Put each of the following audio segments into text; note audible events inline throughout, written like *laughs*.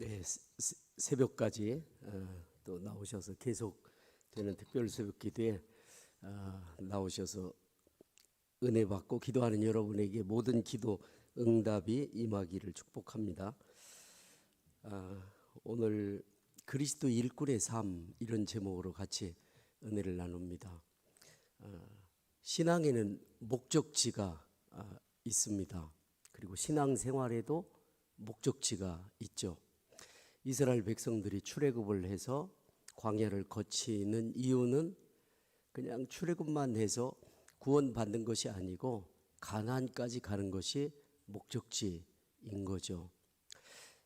네, 새- 새벽까지 어, 또 나오셔서 계속 되는 특별 새벽 기도에 어, 나오셔서 은혜 받고 기도하는 여러분에게 모든 기도 응답이 임하기를 축복합니다. 아, 오늘 그리스도 일꾼의 삶 이런 제목으로 같이 은혜를 나눕니다. 아, 신앙에는 목적지가 아, 있습니다. 그리고 신앙 생활에도 목적지가 있죠. 이스라엘 백성들이 출애굽을 해서 광야를 거치는 이유는 그냥 출애굽만 해서 구원받는 것이 아니고 가나안까지 가는 것이 목적지인 거죠.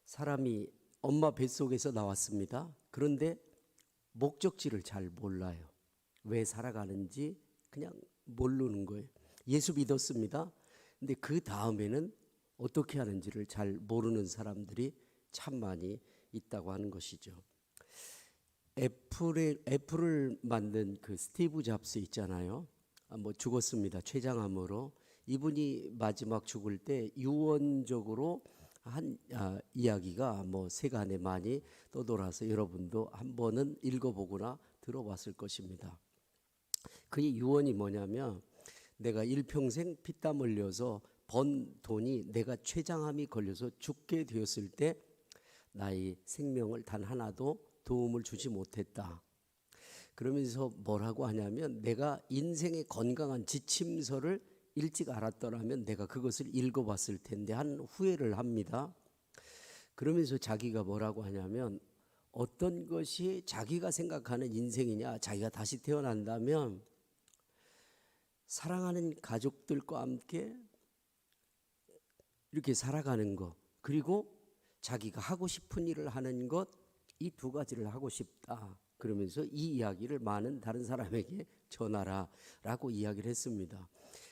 사람이 엄마 뱃속에서 나왔습니다. 그런데 목적지를 잘 몰라요. 왜 살아가는지 그냥 모르는 거예요. 예수 믿었습니다. 근데 그 다음에는 어떻게 하는지를 잘 모르는 사람들이 참 많이 있다고 하는 것이죠. 애플의 애플을 만든 그 스티브 잡스 있잖아요. 아, 뭐 죽었습니다. 췌장암으로 이분이 마지막 죽을 때 유언적으로 한 아, 이야기가 뭐 세간에 많이 떠돌아서 여러분도 한 번은 읽어보거나 들어봤을 것입니다. 그 유언이 뭐냐면 내가 일평생 피땀 흘려서 번 돈이 내가 췌장암이 걸려서 죽게 되었을 때 나의 생명을 단 하나도 도움을 주지 못했다. 그러면서 뭐라고 하냐면 내가 인생의 건강한 지침서를 일찍 알았더라면 내가 그것을 읽어봤을 텐데 한 후회를 합니다. 그러면서 자기가 뭐라고 하냐면 어떤 것이 자기가 생각하는 인생이냐 자기가 다시 태어난다면 사랑하는 가족들과 함께 이렇게 살아가는 것 그리고 자기가 하고 싶은 일을 하는 것 이 두 가지를 하고 싶다. 그러면서 이 이야기를 많은 다른 사람에게 전하라 라고 이야기를 했습니다.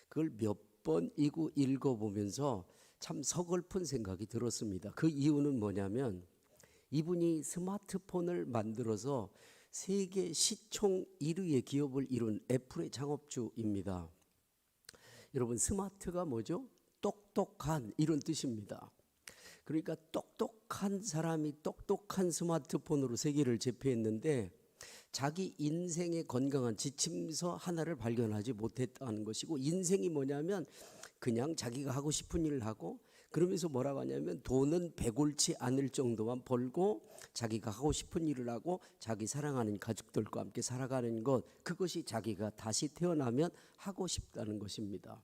그걸 몇번 읽어보면서 참 서글픈 생각이 들었습니다. 그 이유는 뭐냐면 이분이 스마트폰을 만들어서 세계 시총 1위의 기업을 이룬 애플의 창업주입니다. 여러분 스마트가 뭐죠? 똑똑한 이런 뜻입니다. 그러니까 똑똑한 사람이 똑똑한 스마트폰으로 세계를 제패했는데 자기 인생의 건강한 지침서 하나를 발견하지 못했다는 것이고 인생이 뭐냐면 그냥 자기가 하고 싶은 일을 하고 그러면서 뭐라고 하냐면 돈은 배골치 않을 정도만 벌고 자기가 하고 싶은 일을 하고 자기 사랑하는 가족들과 함께 살아가는 것 그것이 자기가 다시 태어나면 하고 싶다는 것입니다.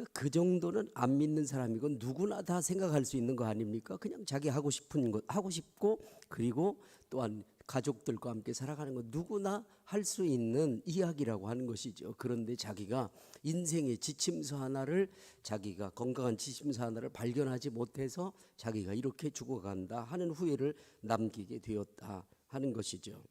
그러니까 그 정도는 안 믿는 사람이고 누구나 다 생각할 수 있는 거 아닙니까? 그냥 자기 하고 싶은 것 하고 싶고 그리고 또한 가족들과 함께 살아가는 것 누구나 할 수 있는 이야기라고 하는 것이죠. 그런데 자기가 인생의 지침서 하나를 자기가 건강한 지침서 하나를 발견하지 못해서 자기가 이렇게 죽어간다 하는 후회를 남기게 되었다 하는 것이죠.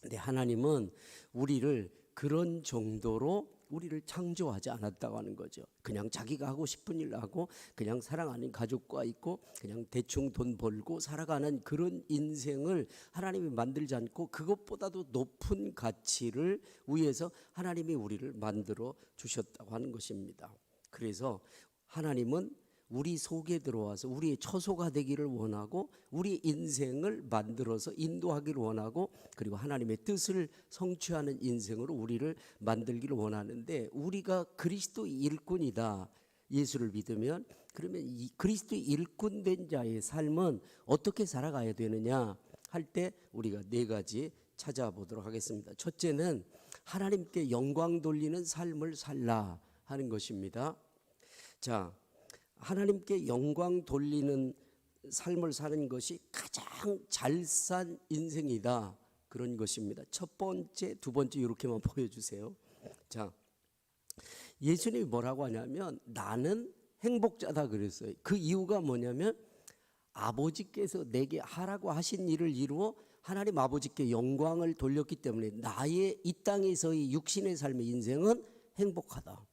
근데 하나님은 우리를 그런 정도로 우리를 창조하지 않았다고 하는 거죠. 그냥 자기가 하고 싶은 일을 하고 그냥 사랑하는 가족과 있고 그냥 대충 돈 벌고 살아가는 그런 인생을 하나님이 만들지 않고 그것보다도 높은 가치를 위해서 하나님이 우리를 만들어 주셨다고 하는 것입니다. 그래서 하나님은 우리 속에 들어와서 우리의 처소가 되기를 원하고 우리 인생을 만들어서 인도하기를 원하고 그리고 하나님의 뜻을 성취하는 인생으로 우리를 만들기를 원하는데 우리가 그리스도 일꾼이다. 예수를 믿으면 그러면 이 그리스도 일꾼 된 자의 삶은 어떻게 살아가야 되느냐 할 때 우리가 네 가지 찾아보도록 하겠습니다. 첫째는 하나님께 영광 돌리는 삶을 살라 하는 것입니다. 자, 하나님께 영광 돌리는 삶을 사는 것이 가장 잘 산 인생이다. 그런 것입니다. 첫 번째, 두 번째 이렇게만 *laughs* 보여주세요. 자, 예수님이 뭐라고 하냐면 나는 행복자다 그랬어요. 그 이유가 뭐냐면 아버지께서 내게 하라고 하신 일을 이루어 하나님 아버지께 영광을 돌렸기 때문에 나의 이 땅에서의 육신의 삶의 인생은 행복하다.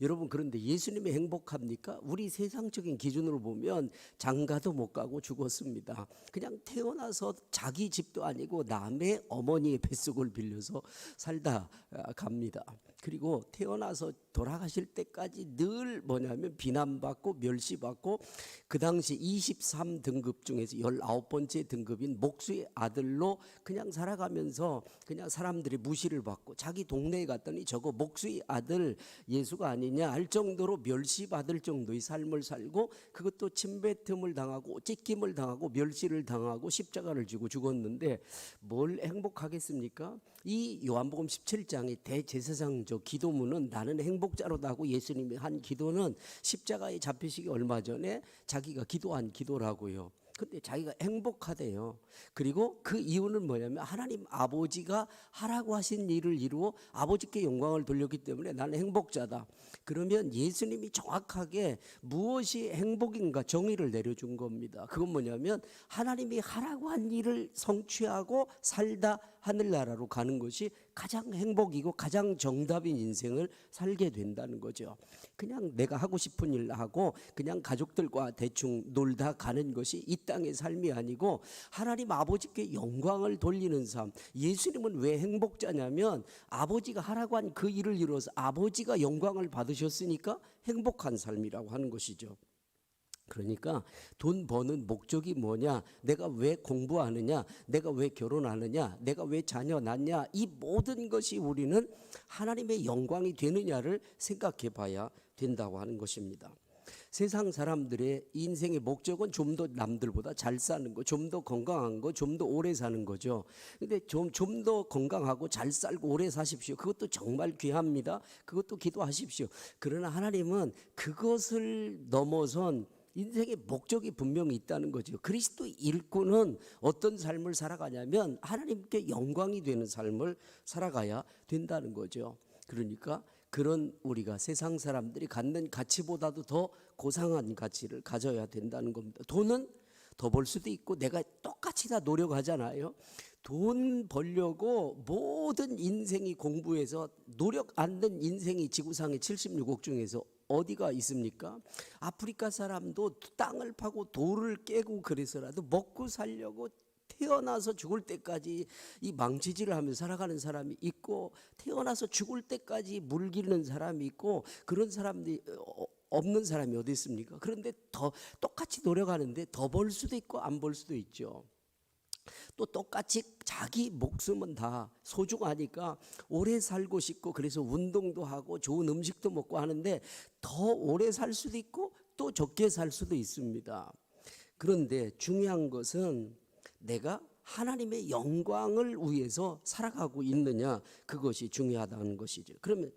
여러분 그런데 예수님이 행복합니까? 우리 세상적인 기준으로 보면 장가도 못 가고 죽었습니다. 그냥 태어나서 자기 집도 아니고 남의 어머니의 뱃속을 빌려서 살다 아, 갑니다. 그리고 태어나서 돌아가실 때까지 늘 뭐냐면 비난받고 멸시받고 그 당시 23등급 중에서 19번째 등급인 목수의 아들로 그냥 살아가면서 그냥 사람들이 무시를 받고 자기 동네에 갔더니 저거 목수의 아들 예수가 아니 냐 할 정도로 멸시받을 정도의 삶을 살고 그것도 침뱉음을 당하고 찢김을 당하고 멸시를 당하고 십자가를 지고 죽었는데 뭘 행복하겠습니까? 이 요한복음 17장의 대제사장적 기도문은 나는 행복자로다고 예수님이 한 기도는 십자가에 잡히시기 얼마 전에 자기가 기도한 기도라고요. 근데 자기가 행복하대요. 그리고 그 이유는 뭐냐면 하나님 아버지가 하라고 하신 일을 이루어 아버지께 영광을 돌렸기 때문에 나는 행복자다. 그러면 예수님이 정확하게 무엇이 행복인가 정의를 내려준 겁니다. 그건 뭐냐면 하나님이 하라고 한 일을 성취하고 살다 하늘나라로 가는 것이 가장 행복이고 가장 정답인 인생을 살게 된다는 거죠. 그냥 내가 하고 싶은 일 하고 그냥 가족들과 대충 놀다 가는 것이 이 땅의 삶이 아니고 하나님 아버지께 영광을 돌리는 삶. 예수님은 왜 행복자냐면 아버지가 하라고 한 그 일을 이루어서 아버지가 영광을 받으셨으니까 행복한 삶이라고 하는 것이죠. 그러니까 돈 버는 목적이 뭐냐? 내가 왜 공부하느냐? 내가 왜 결혼하느냐? 내가 왜 자녀 낳냐? 이 모든 것이 우리는 하나님의 영광이 되느냐를 생각해 봐야 된다고 하는 것입니다. 세상 사람들의 인생의 목적은 좀 더 남들보다 잘 사는 거, 좀 더 건강한 거, 좀 더 오래 사는 거죠. 근데 좀 좀 더 건강하고 잘 살고 오래 사십시오. 그것도 정말 귀합니다. 그것도 기도하십시오. 그러나 하나님은 그것을 넘어선 인생의 목적이 분명히 있다는 거죠. 그리스도 일꾼은 어떤 삶을 살아가냐면 하나님께 영광이 되는 삶을 살아가야 된다는 거죠. 그러니까 그런 우리가 세상 사람들이 갖는 가치보다도 더 고상한 가치를 가져야 된다는 겁니다. 돈은 더 벌 수도 있고 내가 똑같이 다 노력하잖아요. 돈 벌려고 모든 인생이 공부해서 노력 안든 인생이 지구상의 76억 중에서 어디가 있습니까? 아프리카 사람도 땅을 파고 돌을 깨고 그래서라도 먹고 살려고 태어나서 죽을 때까지 이 망치질을 하며 살아가는 사람이 있고 태어나서 죽을 때까지 물 기르는 사람이 있고 그런 사람들이 어, 없는 사람이 어디 있습니까? 그런데 더 똑같이 노력하는데 더 벌 수도 있고 안 벌 수도 있죠. 또 똑같이 자기 목숨은 다 소중하니까 오래 살고 싶고 그래서 운동도 하고 좋은 음식도 먹고 하는데 더 오래 살 수도 있고 또 적게 살 수도 있습니다. 그런데 중요한 것은 내가 하나님의 영광을 위해서 살아가고 있느냐 그것이 중요하다는 것이죠. 그러면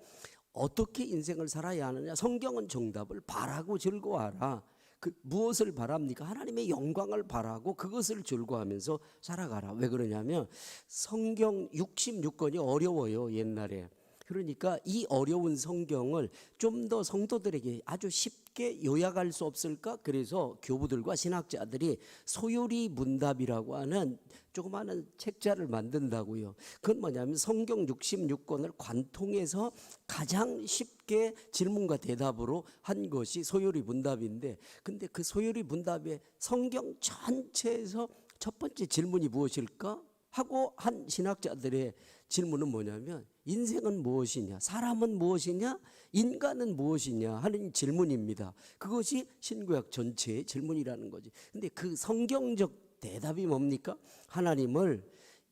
어떻게 인생을 살아야 하느냐? 성경은 정답을 바라고 즐거워하라. 그 무엇을 바랍니까? 하나님의 영광을 바라고 그것을 즐거워하면서 살아가라. 왜 그러냐면 성경 66권이 어려워요, 옛날에. 그러니까 이 어려운 성경을 좀 더 성도들에게 아주 쉽게 요약할 수 없을까? 그래서 교부들과 신학자들이 소요리 문답이라고 하는 조그마한 책자를 만든다고요. 그건 뭐냐면 성경 66권을 관통해서 가장 쉽게 질문과 대답으로 한 것이 소요리 문답인데 근데 그 소요리 문답에 성경 전체에서 첫 번째 질문이 무엇일까? 하고 한 신학자들의 질문은 뭐냐면 인생은 무엇이냐? 사람은 무엇이냐? 인간은 무엇이냐? 하는 질문입니다. 그것이 신구약 전체의 질문이라는 거지. 근데 그 성경적 대답이 뭡니까? 하나님을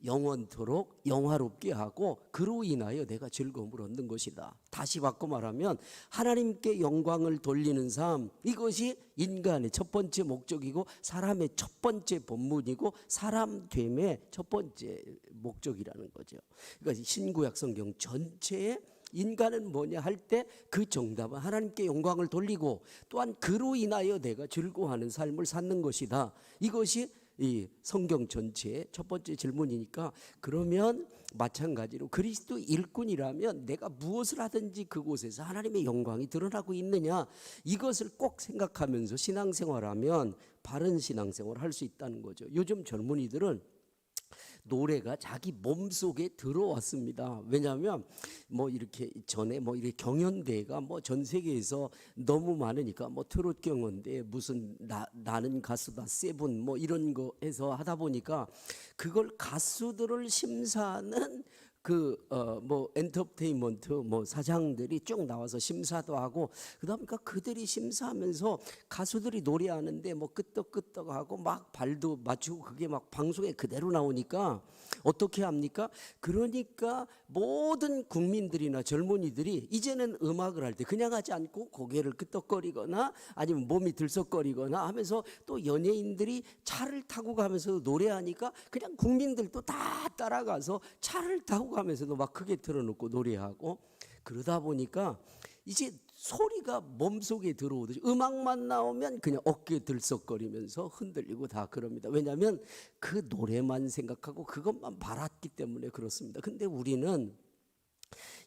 영원토록 영화롭게 하고 그로 인하여 내가 즐거움을 얻는 것이다. 다시 바꿔 말하면 하나님께 영광을 돌리는 삶 이것이 인간의 첫 번째 목적이고 사람의 첫 번째 본문이고 사람 됨의 첫 번째 목적이라는 거죠. 그러니까 신구약 성경 전체에 인간은 뭐냐 할 때 그 정답은 하나님께 영광을 돌리고 또한 그로 인하여 내가 즐거워하는 삶을 사는 것이다. 이것이 이 성경 전체의 첫 번째 질문이니까 그러면 마찬가지로 그리스도 일꾼이라면 내가 무엇을 하든지 그곳에서 하나님의 영광이 드러나고 있느냐 이것을 꼭 생각하면서 신앙생활하면 바른 신앙생활을 할 수 있다는 거죠. 요즘 젊은이들은 노래가 자기 몸 속에 들어왔습니다. 왜냐하면 뭐 이렇게 전에 뭐 이렇게 경연대회가 뭐 전 세계에서 너무 많으니까 뭐 트롯 경연대 무슨 나, 나는 가수다 세븐 뭐 이런 거 해서 하다 보니까 그걸 가수들을 심사하는 그 어 뭐 엔터테인먼트 뭐 사장들이 쭉 나와서 심사도 하고 그다음에 그들이 심사하면서 가수들이 노래하는데 뭐 끄떡끄떡하고 막 발도 맞추고 그게 막 방송에 그대로 나오니까 어떻게 합니까? 그러니까 모든 국민들이나 젊은이들이 이제는 음악을 할 때 그냥 하지 않고 고개를 끄떡거리거나 아니면 몸이 들썩거리거나 하면서 또 연예인들이 차를 타고 가면서 노래하니까 그냥 국민들도 다 따라가서 차를 타고 가면서도 막 크게 틀어놓고 노래하고 그러다 보니까 이제 소리가 몸속에 들어오듯이 음악만 나오면 그냥 어깨 들썩거리면서 흔들리고 다 그럽니다. 왜냐하면 그 노래만 생각하고 그것만 바랐기 때문에 그렇습니다. 근데 우리는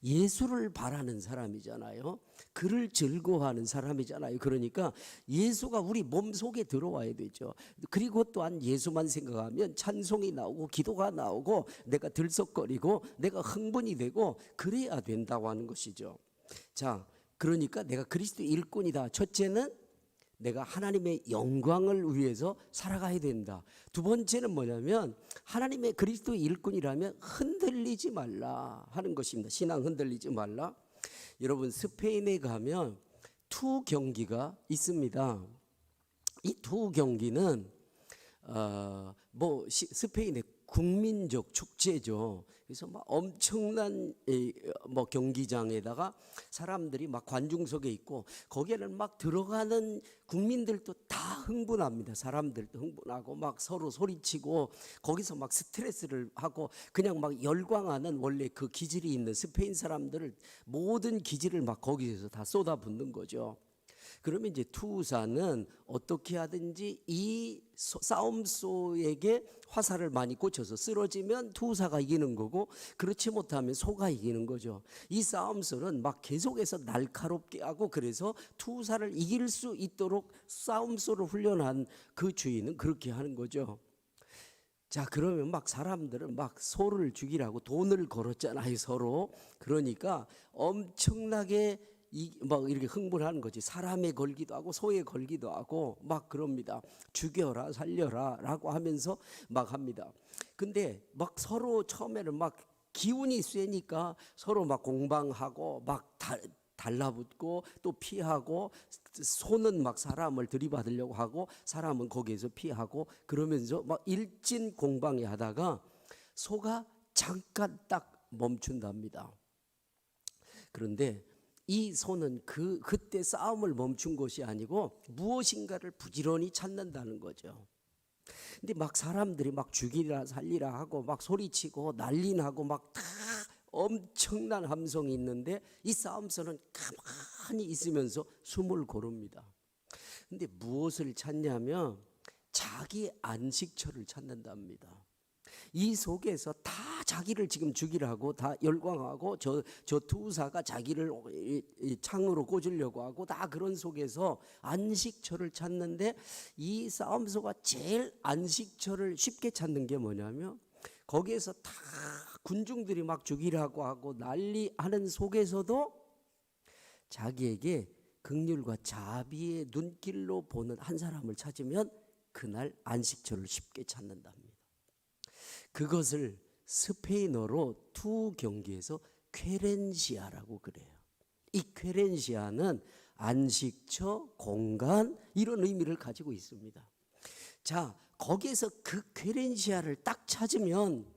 예수를 바라는 사람이잖아요. 그를 즐거워하는 사람이잖아요. 그러니까 예수가 우리 몸 속에 들어와야 되죠. 그리고 또한 예수만 생각하면 찬송이 나오고 기도가 나오고 내가 들썩거리고 내가 흥분이 되고 그래야 된다고 하는 것이죠. 자, 그러니까 내가 그리스도의 일꾼이다. 첫째는 내가 하나님의 영광을 위해서 살아가야 된다. 두 번째는 뭐냐면 하나님의 그리스도의 일꾼이라면 흔들리지 말라 하는 것입니다. 신앙 흔들리지 말라. 여러분 스페인에 가면 투 경기가 있습니다. 이 투 경기는 어, 뭐 시- 스페인의 국민적 축제죠. 그래서 막 엄청난 뭐 경기장에다가 사람들이 막 관중석에 있고 거기에는 막 들어가는 국민들도 다 흥분합니다. 사람들도 흥분하고 막 서로 소리치고 거기서 막 스트레스를 하고 그냥 막 열광하는 원래 그 기질이 있는 스페인 사람들을 모든 기질을 막 거기에서 다 쏟아붓는 거죠. 그러면 이제 투사는 어떻게 하든지 이 소- 싸움소에게 화살을 많이 꽂혀서 쓰러지면 투사가 이기는 거고 그렇지 못하면 소가 이기는 거죠. 이 싸움소는 막 계속해서 날카롭게 하고 그래서 투사를 이길 수 있도록 싸움소를 훈련한 그 주인은 그렇게 하는 거죠. 자 그러면 막 사람들은 막 소를 죽이라고 돈을 걸었잖아요 서로 그러니까 엄청나게 이, 막 이렇게 흥분하는 거지. 사람에 걸기도 하고 소에 걸기도 하고 막 그럽니다. 죽여라 살려라 라고 하면서 막 합니다. 근데 막 서로 처음에는 막 기운이 세니까 서로 막 공방하고 막 다, 달라붙고 또 피하고 소는 막 사람을 들이받으려고 하고 사람은 거기에서 피하고 그러면서 막 일진 공방에 하다가 소가 잠깐 딱 멈춘답니다. 그런데 이 소는 그 그때 싸움을 멈춘 것이 아니고 무엇인가를 부지런히 찾는다는 거죠. 근데 막 사람들이 막 죽이라 살리라 하고 막 소리치고 난리 나고 막 다 엄청난 함성이 있는데 이 싸움소는 가만히 있으면서 숨을 고릅니다. 근데 무엇을 찾냐면 자기 안식처를 찾는답니다. 이 속에서 다 자기를 지금 죽이라고 다 열광하고 저, 저 투사가 자기를 창으로 꽂으려고 하고 다 그런 속에서 안식처를 찾는데 이 싸움소가 제일 안식처를 쉽게 찾는 게 뭐냐면 거기에서 다 군중들이 막 죽이라고 하고 난리 하는 속에서도 자기에게 극률과 자비의 눈길로 보는 한 사람을 찾으면 그날 안식처를 쉽게 찾는답니다. 그것을 스페인어로 투 경기에서 쾌렌시아라고 그래요. 이 쾌렌시아는 안식처, 공간 이런 의미를 가지고 있습니다. 자, 거기에서 그 쾌렌시아를 딱 찾으면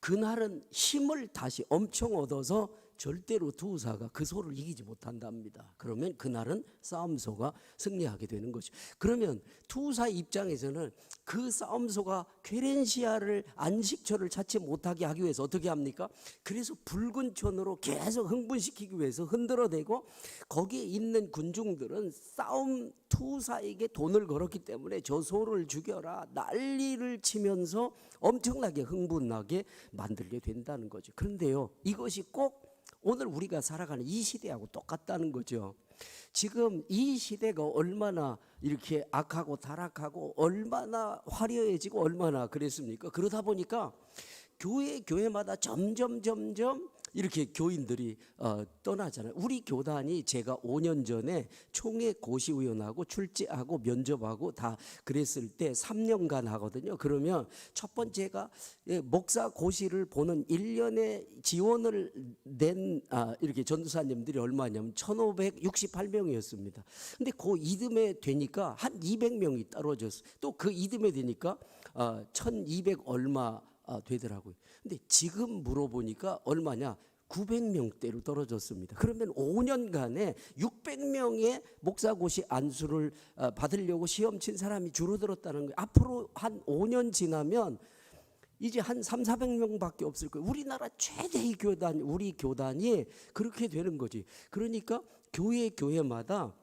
그날은 힘을 다시 엄청 얻어서 절대로 투사가 그 소를 이기지 못한답니다. 그러면 그날은 싸움소가 승리하게 되는 거죠. 그러면 투사 입장에서는 그 싸움소가 쾌렌시아를 안식처를 찾지 못하게 하기 위해서 어떻게 합니까? 그래서 붉은 천으로 계속 흥분시키기 위해서 흔들어대고 거기에 있는 군중들은 싸움 투사에게 돈을 걸었기 때문에 저 소를 죽여라 난리를 치면서 엄청나게 흥분나게 만들게 된다는 거죠. 그런데요, 이것이 꼭 오늘 우리가 살아가는 이 시대하고 똑같다는 거죠. 지금 이 시대가 얼마나 이렇게 악하고 타락하고 얼마나 화려해지고 얼마나 그랬습니까? 그러다 보니까 교회 교회마다 점점 점점 이렇게 교인들이 어, 떠나잖아요. 우리 교단이 제가 5년 전에 총회 고시위원하고 출제하고 면접하고 다 그랬을 때 3년간 하거든요. 그러면 첫 번째가 예, 목사 고시를 보는 1년에 지원을 낸 아, 이렇게 전도사님들이 얼마냐면 1,568명이었습니다. 근데 그 이듬해 되니까 한 200명이 떨어졌어요. 또 그 이듬해 되니까 어, 1,200 얼마 아, 되더라고요. 근데 지금 물어보니까 얼마냐? 900명대로 떨어졌습니다. 그러면 5년간에 600명의 목사고시 안수를 어, 받으려고 시험 친 사람이 줄어들었다는 거예요. 앞으로 한 5년 지나면 이제 한 3, 400명밖에 없을 거예요. 우리나라 최대의 교단, 우리 교단이 그렇게 되는 거지. 그러니까 교회 교회마다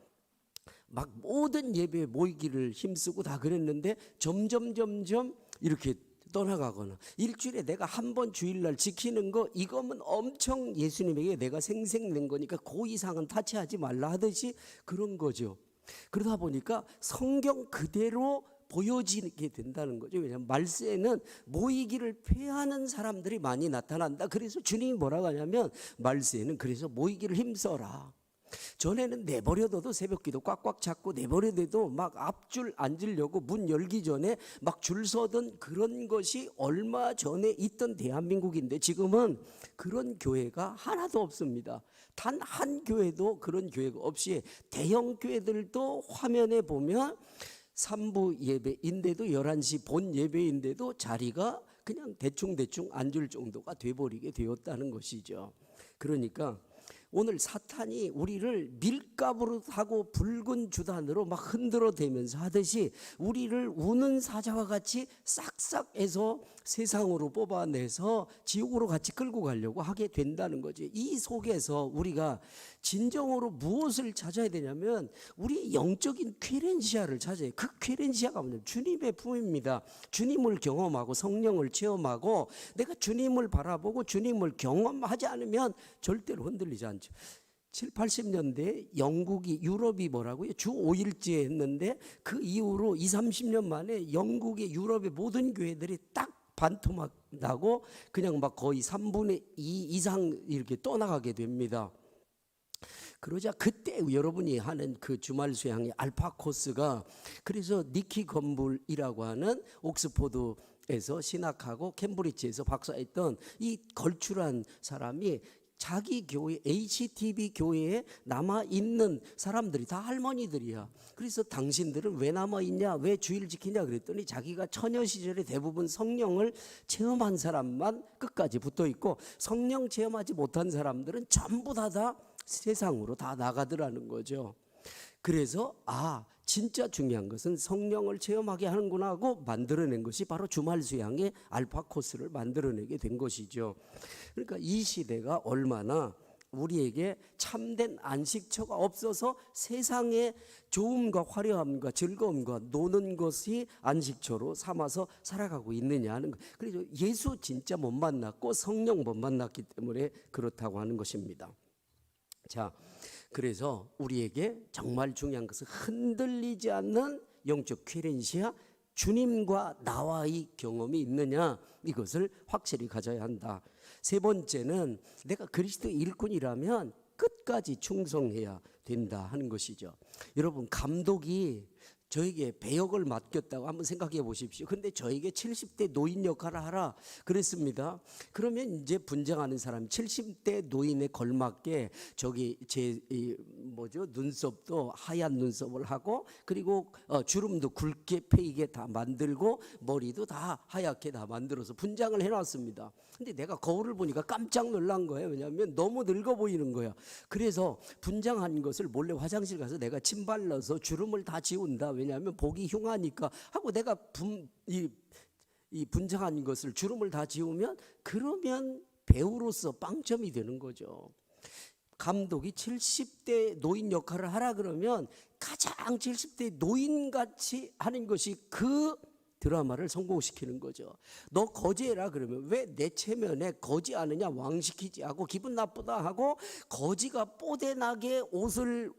막 모든 예배에 모이기를 힘쓰고 다 그랬는데 점점 점점 이렇게 떠나가거나 일주일에 내가 한 번 주일날 지키는 거 이거면 엄청 예수님에게 내가 생생낸 거니까 그 이상은 타치하지 말라 하듯이 그런 거죠. 그러다 보니까 성경 그대로 보여지게 된다는 거죠. 왜냐하면 말세에는 모이기를 패하는 사람들이 많이 나타난다. 그래서 주님이 뭐라고 하냐면 말세에는 그래서 모이기를 힘써라. 전에는 내버려둬도 새벽기도 꽉꽉 잡고 내버려둬도 막 앞줄 앉으려고 문 열기 전에 막 줄 서던 그런 것이 얼마 전에 있던 대한민국인데 지금은 그런 교회가 하나도 없습니다. 단 한 교회도 그런 교회가 없이 대형 교회들도 화면에 보면 3부 예배인데도 11시 본 예배인데도 자리가 그냥 대충대충 앉을 정도가 돼버리게 되었다는 것이죠. 그러니까 오늘 사탄이 우리를 밀가부로 하고 붉은 주단으로 막 흔들어 대면서 하듯이 우리를 우는 사자와 같이 싹싹해서 세상으로 뽑아내서 지옥으로 같이 끌고 가려고 하게 된다는 거지. 이 속에서 우리가 진정으로 무엇을 찾아야 되냐면 우리 영적인 쾌렌시아를 찾아야 돼. 그 쾌렌시아가 뭐냐면 주님의 품입니다. 주님을 경험하고 성령을 체험하고 내가 주님을 바라보고 주님을 경험하지 않으면 절대로 흔들리지 않죠. 7, 80년대 영국이 유럽이 뭐라고요? 주 5일째 했는데 그 이후로 2, 30년 만에 영국의 유럽의 모든 교회들이 딱 반토막 나고 그냥 막 거의 3분의 2 이상 이렇게 떠나가게 됩니다. 그러자 그때 여러분이 하는 그 주말 수양의 알파 코스가 그래서 니키 건불이라고 하는 옥스포드 에서 신학하고 캠브리지에서 박사했던 이 걸출한 사람이 자기 교회 HTB 교회에 남아 있는 사람들이 다 할머니들이야. 그래서 당신들은 왜 남아 있냐? 왜 주일 지키냐? 그랬더니 자기가 처녀 시절에 대부분 성령을 체험한 사람만 끝까지 붙어 있고 성령 체험하지 못한 사람들은 전부 다 다 세상으로 다 나가더라는 거죠. 그래서 아 진짜 중요한 것은 성령을 체험하게 하는구나 하고 만들어낸 것이 바로 주말 수양의 알파 코스를 만들어내게 된 것이죠. 그러니까 이 시대가 얼마나 우리에게 참된 안식처가 없어서 세상의 좋음과 화려함과 즐거움과 노는 것이 안식처로 삼아서 살아가고 있느냐 하는 것. 그래서 예수 진짜 못 만났고 성령 못 만났기 때문에 그렇다고 하는 것입니다. 자, 그래서 우리에게 정말 중요한 것은 흔들리지 않는 영적 퀴렌시아 주님과 나와의 경험이 있느냐 이것을 확실히 가져야 한다. 세 번째는 내가 그리스도 일꾼이라면 끝까지 충성해야 된다 하는 것이죠. 여러분 감독이 저에게 배역을 맡겼다고 한번 생각해 보십시오. 근데 저에게 70대 노인 역할을 하라 그랬습니다. 그러면 이제 분장하는 사람 70대 노인에 걸맞게 저기 제 이, 뭐죠 눈썹도 하얀 눈썹을 하고 그리고 어, 주름도 굵게 패이게 다 만들고 머리도 다 하얗게 다 만들어서 분장을 해놨습니다. 근데 내가 거울을 보니까 깜짝 놀란 거예요. 왜냐하면 너무 늙어 보이는 거야. 그래서 분장한 것을 몰래 화장실 가서 내가 침 발라서 주름을 다 지운다. 왜냐하면 보기 흉하니까 하고 내가 분, 이, 이 분장한 것을 주름을 다 지우면 그러면 배우로서 빵점이 되는 거죠. 감독이 70대 노인 역할을 하라 그러면 가장 70대 노인같이 하는 것이 그 드라마를 성공시키는 거죠. 너 거지해라 그러면 왜 내 체면에 거지 않느냐 왕시키지 하고 기분 나쁘다 하고 거지가 뽀대나게 옷을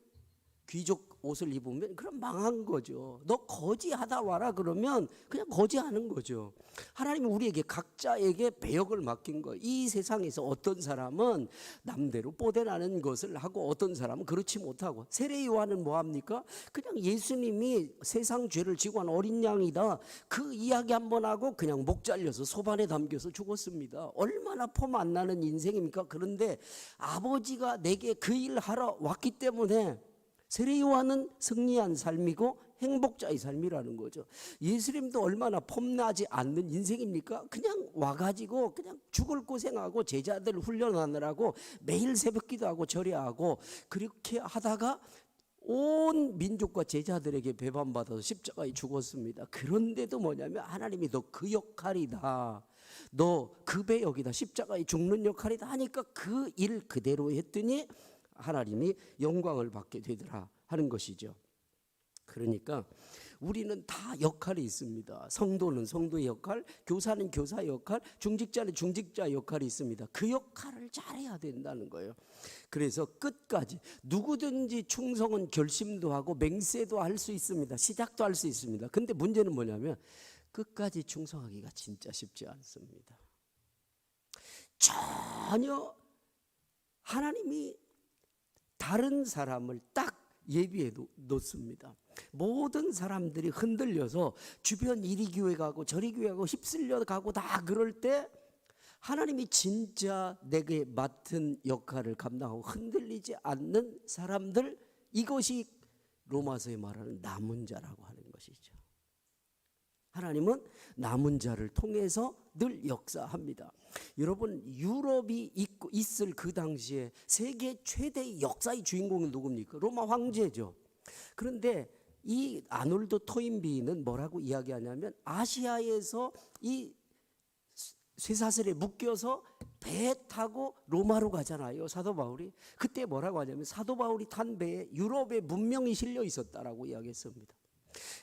귀족 옷을 입으면 그럼 망한 거죠. 너 거지하다 와라 그러면 그냥 거지하는 거죠. 하나님이 우리에게 각자에게 배역을 맡긴 거. 이 세상에서 어떤 사람은 남대로 뽀대나는 것을 하고 어떤 사람은 그렇지 못하고 세례 요한은 뭐 합니까? 그냥 예수님이 세상 죄를 지고 한 어린 양이다. 그 이야기 한번 하고 그냥 목 잘려서 소반에 담겨서 죽었습니다. 얼마나 폼 안 나는 인생입니까? 그런데 아버지가 내게 그 일 하러 왔기 때문에 세례 요한은 승리한 삶이고 행복자의 삶이라는 거죠. 예수님도 얼마나 폼나지 않는 인생입니까? 그냥 와가지고 그냥 죽을 고생하고 제자들 훈련하느라고 매일 새벽 기도하고 절야하고 그렇게 하다가 온 민족과 제자들에게 배반받아서 십자가에 죽었습니다. 그런데도 뭐냐면 하나님이 너 그 역할이다. 너 그 배역이다. 십자가에 죽는 역할이다 하니까 그 일 그대로 했더니 하나님이 영광을 받게 되더라 하는 것이죠. 그러니까 우리는 다 역할이 있습니다. 성도는 성도의 역할, 교사는 교사 역할, 중직자는 중직자 역할이 있습니다. 그 역할을 잘해야 된다는 거예요. 그래서 끝까지 누구든지 충성은 결심도 하고 맹세도 할 수 있습니다. 시작도 할 수 있습니다. 근데 문제는 뭐냐면 끝까지 충성하기가 진짜 쉽지 않습니다. 전혀 하나님이 다른 사람을 딱 예비해 놓- 놓습니다. 모든 사람들이 흔들려서 주변 이리 교회 가고 저리 교회 가고 휩쓸려 가고 다 그럴 때 하나님이 진짜 내게 맡은 역할을 감당하고 흔들리지 않는 사람들 이것이 로마서에 말하는 남은 자라고 하는 것이죠. 하나님은 남은 자를 통해서 늘 역사합니다. 여러분 유럽이 있고 있을 그 당시에 세계 최대의 역사의 주인공이 누굽니까? 로마 황제죠. 그런데 이 아놀드 토인비는 뭐라고 이야기하냐면 아시아에서 이 쇠사슬에 묶여서 배 타고 로마로 가잖아요. 사도 바울이. 그때 뭐라고 하냐면 사도 바울이 탄 배에 유럽의 문명이 실려 있었다라고 이야기했습니다.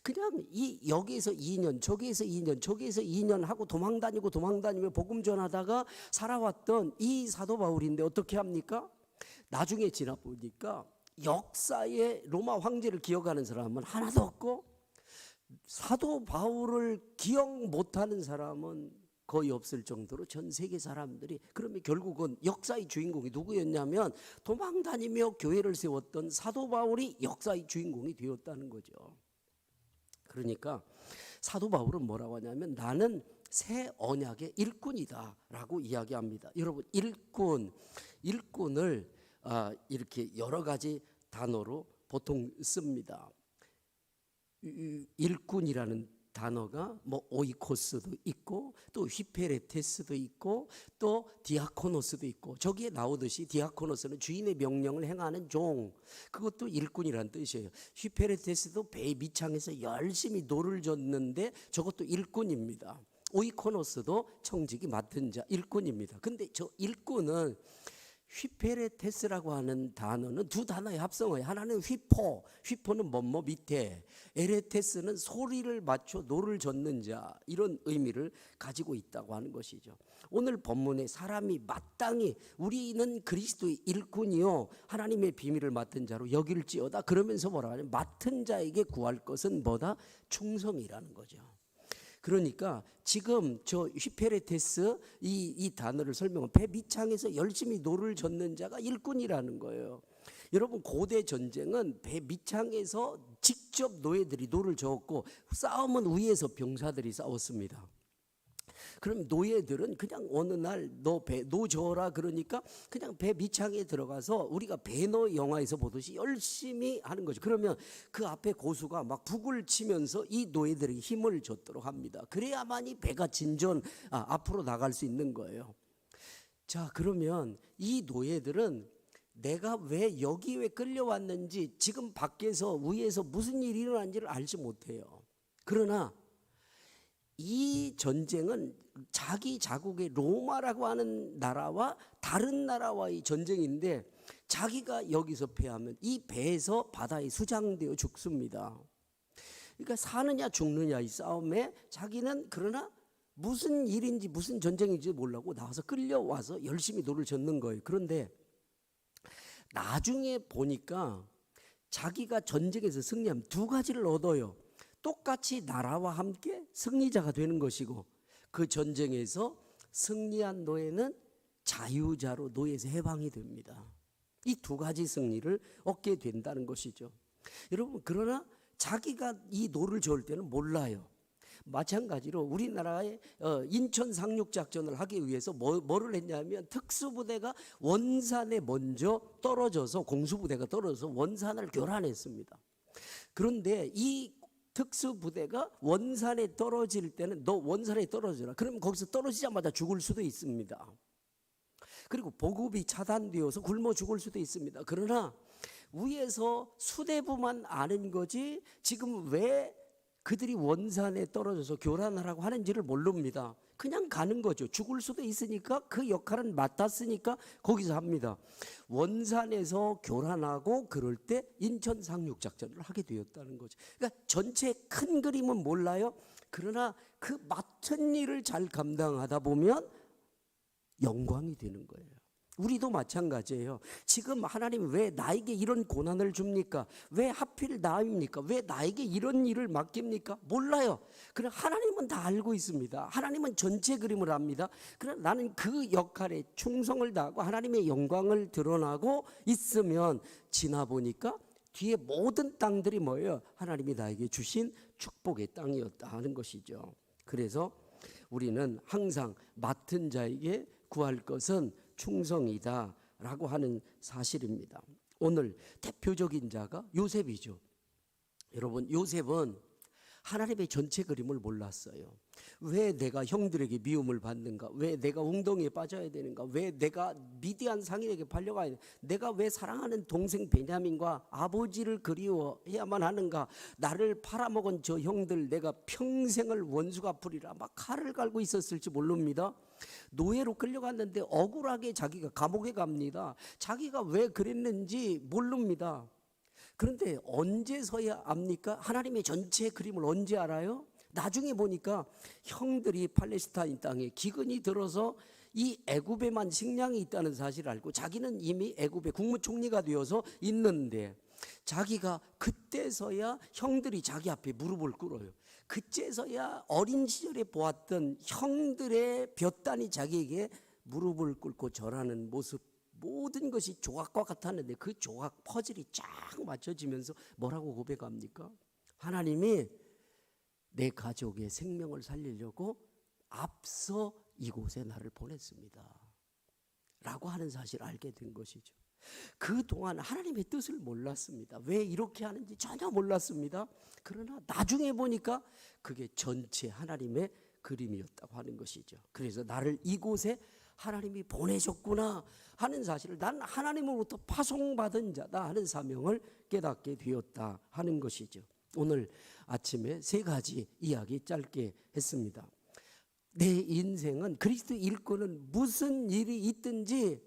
그냥 이 여기에서 2년, 저기에서 2년, 저기에서 2년 하고 도망 다니고 도망 다니며 복음 전하다가 살아왔던 이 사도 바울인데 어떻게 합니까? 나중에 지나 보니까 역사에 로마 황제를 기억하는 사람은 하나도 없고 사도 바울을 기억 못하는 사람은 거의 없을 정도로 전 세계 사람들이 그러면 결국은 역사의 주인공이 누구였냐면 도망 다니며 교회를 세웠던 사도 바울이 역사의 주인공이 되었다는 거죠. 그러니까 사도 바울은 뭐라고 하냐면 나는 새 언약의 일꾼이다라고 이야기합니다. 여러분 일꾼 일꾼을 아, 이렇게 여러 가지 단어로 보통 씁니다. 일꾼이라는 단어가 뭐 오이코스도 있고 또 휘페레테스도 있고 또 디아코노스도 있고 저기에 나오듯이 디아코노스는 주인의 명령을 행하는 종 그것도 일꾼이라는 뜻이에요. 휘페레테스도 배 밑창에서 열심히 노를 젓는데 저것도 일꾼입니다. 오이코노스도 청직이 맡은 자 일꾼입니다. 근데 저 일꾼은 휘페레테스라고 하는 단어는 두 단어의 합성어예요. 하나는 휘포, 휘포는 뭐뭐 밑에, 에레테스는 소리를 맞춰 노를 젓는 자 이런 의미를 가지고 있다고 하는 것이죠. 오늘 본문에 사람이 마땅히 우리는 그리스도의 일꾼이요 하나님의 비밀을 맡은 자로 여길지어다 그러면서 뭐라 하냐면 맡은 자에게 구할 것은 뭐다 충성이라는 거죠. 그러니까 지금 저 휘페레테스 이, 이 단어를 설명한 배 밑창에서 열심히 노를 젓는 자가 일꾼이라는 거예요. 여러분 고대 전쟁은 배 밑창에서 직접 노예들이 노를 저었고 싸움은 위에서 병사들이 싸웠습니다. 그럼 노예들은 그냥 어느 날 너 배 노 저어라 그러니까 그냥 배 밑창에 들어가서 우리가 배너 영화에서 보듯이 열심히 하는 거죠. 그러면 그 앞에 고수가 막 북을 치면서 이 노예들에게 힘을 줬도록 합니다. 그래야만이 배가 진전 아, 앞으로 나갈 수 있는 거예요. 자 그러면 이 노예들은 내가 왜 여기 왜 끌려왔는지 지금 밖에서 위에서 무슨 일이 일어난지를 알지 못해요. 그러나 이 전쟁은 자기 자국의 로마라고 하는 나라와 다른 나라와의 전쟁인데 자기가 여기서 패하면 이 배에서 바다에 수장되어 죽습니다. 그러니까 사느냐 죽느냐 이 싸움에 자기는 그러나 무슨 일인지 무슨 전쟁인지 몰라고 나와서 끌려와서 열심히 노를 젓는 거예요. 그런데 나중에 보니까 자기가 전쟁에서 승리하면 두 가지를 얻어요. 똑같이 나라와 함께 승리자가 되는 것이고 그 전쟁에서 승리한 노예는 자유자로 노예에서 해방이 됩니다. 이 두 가지 승리를 얻게 된다는 것이죠. 여러분 그러나 자기가 이 노를 저을 때는 몰라요. 마찬가지로 우리나라의 어, 인천 상륙 작전을 하기 위해서 뭐, 뭐를 했냐면 특수부대가 원산에 먼저 떨어져서 공수부대가 떨어져서 원산을 교란했습니다. 그런데 이 특수부대가 원산에 떨어질 때는 너 원산에 떨어져라. 그러면 거기서 떨어지자마자 죽을 수도 있습니다. 그리고 보급이 차단되어서 굶어 죽을 수도 있습니다. 그러나 위에서 수대부만 아는 거지 지금 왜 그들이 원산에 떨어져서 교란하라고 하는지를 모릅니다. 그냥 가는 거죠. 죽을 수도 있으니까 그 역할은 맡았으니까 거기서 합니다. 원산에서 교란하고 그럴 때 인천 상륙 작전을 하게 되었다는 거죠. 그러니까 전체 큰 그림은 몰라요. 그러나 그 맡은 일을 잘 감당하다 보면 영광이 되는 거예요. 우리도 마찬가지예요. 지금 하나님 왜 나에게 이런 고난을 줍니까? 왜 하필 나입니까? 왜 나에게 이런 일을 맡깁니까? 몰라요. 그러나 하나님은 다 알고 있습니다. 하나님은 전체 그림을 압니다. 그러나 나는 그 역할에 충성을 다하고 하나님의 영광을 드러나고 있으면 지나 보니까 뒤에 모든 땅들이 뭐예요? 하나님이 나에게 주신 축복의 땅이었다 하는 것이죠. 그래서 우리는 항상 맡은 자에게 구할 것은 충성이다 라고 하는 사실입니다. 오늘 대표적인 자가 요셉이죠. 여러분 요셉은 하나님의 전체 그림을 몰랐어요. 왜 내가 형들에게 미움을 받는가? 왜 내가 웅덩이에 빠져야 되는가? 왜 내가 미디안 상인에게 팔려가야 돼? 내가 왜 사랑하는 동생 베냐민과 아버지를 그리워해야만 하는가? 나를 팔아먹은 저 형들 내가 평생을 원수가 풀이라 막 칼을 갈고 있었을지 모릅니다. 노예로 끌려갔는데 억울하게 자기가 감옥에 갑니다. 자기가 왜 그랬는지 모릅니다. 그런데 언제서야 압니까? 하나님의 전체 그림을 언제 알아요? 나중에 보니까 형들이 팔레스타인 땅에 기근이 들어서 이 애굽에만 식량이 있다는 사실을 알고 자기는 이미 애굽의 국무총리가 되어서 있는데 자기가 그때서야 형들이 자기 앞에 무릎을 꿇어요. 그때서야 어린 시절에 보았던 형들의 볕단이 자기에게 무릎을 꿇고 절하는 모습 모든 것이 조각과 같았는데 그 조각 퍼즐이 쫙 맞춰지면서 뭐라고 고백합니까? 하나님이 내 가족의 생명을 살리려고 앞서 이곳에 나를 보냈습니다. 라고 하는 사실을 알게 된 것이죠. 그동안 하나님의 뜻을 몰랐습니다. 왜 이렇게 하는지 전혀 몰랐습니다. 그러나 나중에 보니까 그게 전체 하나님의 그림이었다고 하는 것이죠. 그래서 나를 이곳에 하나님이 보내셨구나 하는 사실을 난 하나님으로부터 파송받은 자다 하는 사명을 깨닫게 되었다 하는 것이죠. 오늘 아침에 세 가지 이야기 짧게 했습니다. 내 인생은 그리스도 일꾼은 무슨 일이 있든지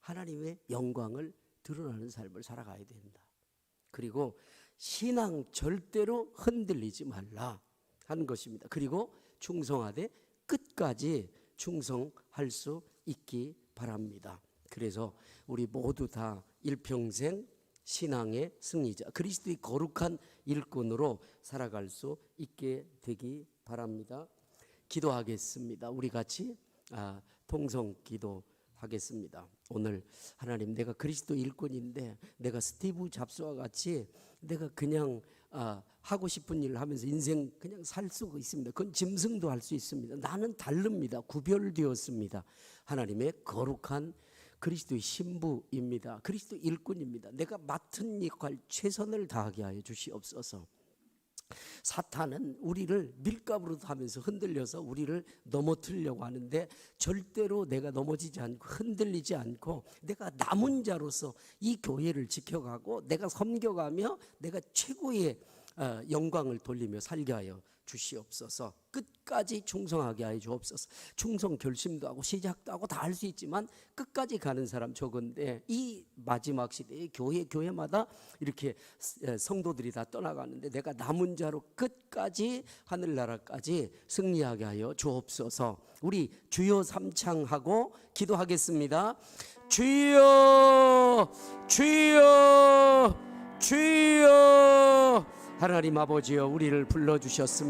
하나님의 영광을 드러나는 삶을 살아가야 된다. 그리고 신앙 절대로 흔들리지 말라 하는 것입니다. 그리고 충성하되 끝까지 충성할 수 있기 바랍니다. 그래서 우리 모두 다 일평생 신앙의 승리자, 그리스도의 거룩한 일꾼으로 살아갈 수 있게 되기 바랍니다. 기도하겠습니다. 우리 같이 아, 통성 기도 하겠습니다. 오늘 하나님 내가 그리스도 일꾼인데 내가 스티브 잡스와 같이 내가 그냥 아, 하고 싶은 일을 하면서 인생 그냥 살 수가 있습니다. 그건 짐승도 할 수 있습니다. 나는 다릅니다. 구별되었습니다. 하나님의 거룩한 그리스도의 신부입니다. 그리스도 일꾼입니다. 내가 맡은 역할 최선을 다하게 하여 주시옵소서. 사탄은 우리를 밀가부로 하면서 흔들려서 우리를 넘어뜨리려고 하는데 절대로 내가 넘어지지 않고 흔들리지 않고 내가 남은 자로서 이 교회를 지켜가고 내가 섬겨가며 내가 최고의 어, 영광을 돌리며 살게 하여 주시옵소서. 끝까지 충성하게 하여 주옵소서. 충성 결심도 하고 시작도 하고 다 할 수 있지만 끝까지 가는 사람 적은데 이 마지막 시대에 교회 교회마다 이렇게 성도들이 다 떠나가는데 내가 남은 자로 끝까지 하늘나라까지 승리하게 하여 주옵소서. 우리 주여 삼창하고 기도하겠습니다. 주여 주여 주여 하나님 아버지여 우리를 불러 주셨습니다.